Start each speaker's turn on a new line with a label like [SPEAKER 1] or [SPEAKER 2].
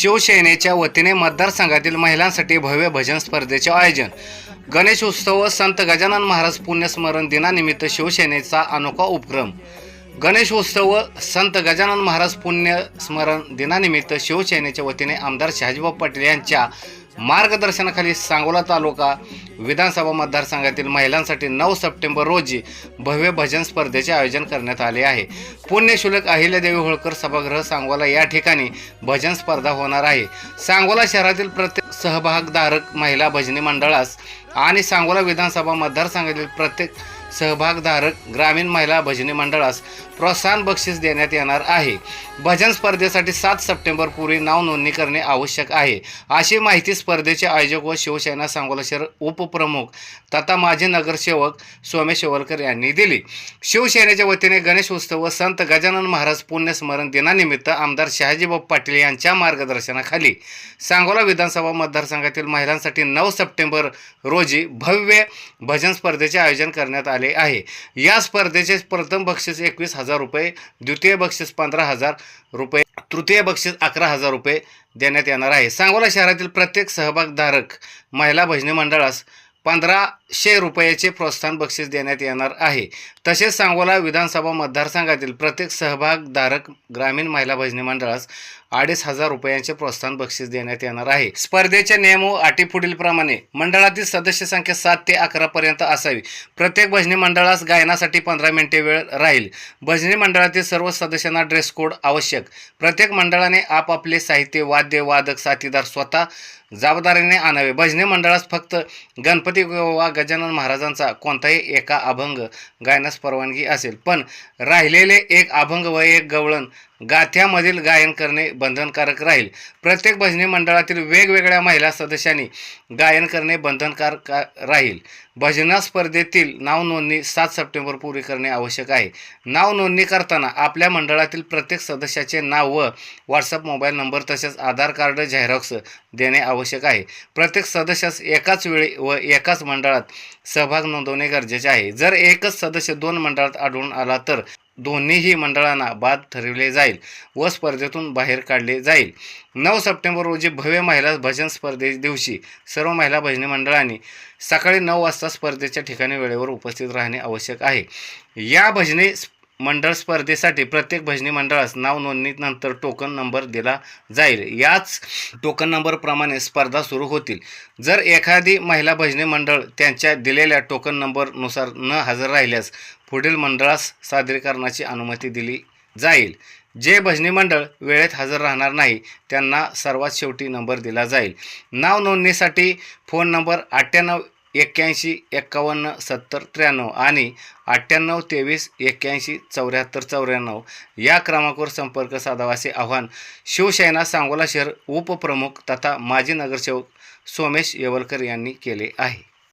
[SPEAKER 1] शिवसेनेच्या वतीने मतदारसंघातील महिलांसाठी भव्य भजन स्पर्धेचे आयोजन. गणेश उत्सव व संत गजानन महाराज पुण्यस्मरण दिनानिमित्त शिवसेनेचा अनोखा उपक्रम. गणेश उत्सव व संत गजानन महाराज पुण्यस्मरण दिनानिमित्त शिवसेनेच्या वतीने आमदार शहाजीबाब पाटील यांच्या मार्गदर्शनाखाली सांगोला तालुका विधानसभा मतदारसंघातील महिलांसाठी नऊ सप्टेंबर रोजी भव्य भजन स्पर्धेचे आयोजन करण्यात आले आहे. पुण्यशुल्क अहिल्यादेवी होळकर सभागृह सांगोला या ठिकाणी भजन स्पर्धा होणार आहे. सांगोला शहरातील प्रत्येक सहभागधारक महिला भजनी मंडळास आणि सांगोला विधानसभा मतदारसंघातील प्रत्येक सहभागधारक ग्रामीण महिला भजनी मंडळास प्रोत्साहन बक्षीस देण्यात येणार आहे. भजन स्पर्धेसाठी सात सप्टेंबर पूर्वी नाव नोंदणी करणे आवश्यक आहे. अशी माहिती स्पर्धेचे आयोजक व शिवसेना सांगोला शहर उपप्रमुख तथा माजी नगरसेवक सोमेश शेवलकर यांनी दिली. शिवसेनेच्या वतीने गणेश उत्सव व संत गजानन महाराज पुण्यस्मरण दिनानिमित्त आमदार शहाजीबाब पाटील यांच्या मार्गदर्शनाखाली सांगोला विधानसभा मतदारसंघातील महिलांसाठी नऊ सप्टेंबर रोजी भव्य भजन स्पर्धेचे आयोजन करण्यात आले. आहे. या स्पर्धेचे प्रथम बक्षीस एकवीस हजार रुपये द्वितीय बक्षीस पंधरा हजार रुपये तृतीय बक्षीस अकरा हजार रुपये देण्यात येणार आहे. सांगोला शहरातील प्रत्येक सहभागधारक महिला भजनी मंडळास पंधराशे रुपयाचे प्रोत्साहन बक्षीस देण्यात येणार आहे. तसेच सांगोला विधानसभा मतदारसंघातील प्रत्येक सहभागधारक ग्रामीण महिला भजनी मंडळास अडीच हजार रुपयांचे प्रोत्साहन बक्षीस देण्यात येणार आहे. स्पर्धेचे नियम व अटी पुढीलप्रमाणे मंडळातील सदस्य संख्या सात ते अकरा पर्यंत असावी. प्रत्येक भजनी मंडळास गायनासाठी पंधरा मिनिटे वेळ राहील. भजनी मंडळातील सर्व सदस्यांना ड्रेस कोड आवश्यक. प्रत्येक मंडळाने आपापले साहित्य वाद्य वादक साथीदार स्वतः जबाबदारीने आणावे. भजनी मंडळास फक्त गणपती वा गजानन महाराजांचा कोणताही एका अभंग गायनास परवानगी असेल. पण राहिलेले एक अभंग व एक गवळण गाथ्यामधील गायन करणे बंधनकारक राहील. प्रत्येक भजनी मंडळातील वेगवेगळ्या महिला सदस्यांनी गायन करणे बंधनकारक राहील. भजना स्पर्धेतील नाव नोंदणी सात सप्टेंबर पूर्वी करणे आवश्यक आहे. नाव नोंदणी करताना आपल्या मंडळातील प्रत्येक सदस्याचे नाव व व्हॉट्सअप मोबाईल नंबर तसेच आधार कार्ड झेरॉक्स देणे आवश्यक आहे. प्रत्येक सदस्यास एकाच वेळी व एकाच मंडळात सहभाग नोंदवणे गरजेचे आहे. जर एकच सदस्य दोन मंडळात आढळून आला तर दोन्हीही मंडळांना बाद ठरविले जाईल व स्पर्धेतून बाहेर काढले जाईल. नऊ सप्टेंबर रोजी भव्य महिला भजन स्पर्धे दिवशी सर्व महिला भजनी मंडळांनी सकाळी नऊ वाजता स्पर्धेच्या ठिकाणी वेळेवर उपस्थित राहणे आवश्यक आहे. या भजनी मंडळ स्पर्धेसाठी प्रत्येक भजनी मंडळास नाव नोंदणीनंतर टोकन नंबर दिला जाईल. याच टोकन नंबरप्रमाणे स्पर्धा सुरू होतील. जर एखादी महिला भजनी मंडळ त्यांच्या दिलेल्या टोकन नंबरनुसार न हजर राहिल्यास पुढील मंडळास सादरीकरणाची अनुमती दिली जाईल. जे भजनी मंडळ वेळेत हजर राहणार नाही त्यांना सर्वात शेवटी नंबर दिला जाईल. नाव नोंदणीसाठी फोन नंबर अठ्ठ्याण्णव एक्क्याऐंशी एक्कावन्न सत्तर त्र्याण्णव आणि अठ्ठ्याण्णव तेवीस एक्क्याऐंशी चौऱ्याहत्तर चौऱ्याण्णव या क्रमांकावर संपर्क साधावा असे आवाहन शिवसेना सांगोला शहर उपप्रमुख तथा माजी नगरसेवक सोमेश येवलकर यांनी केले आहे.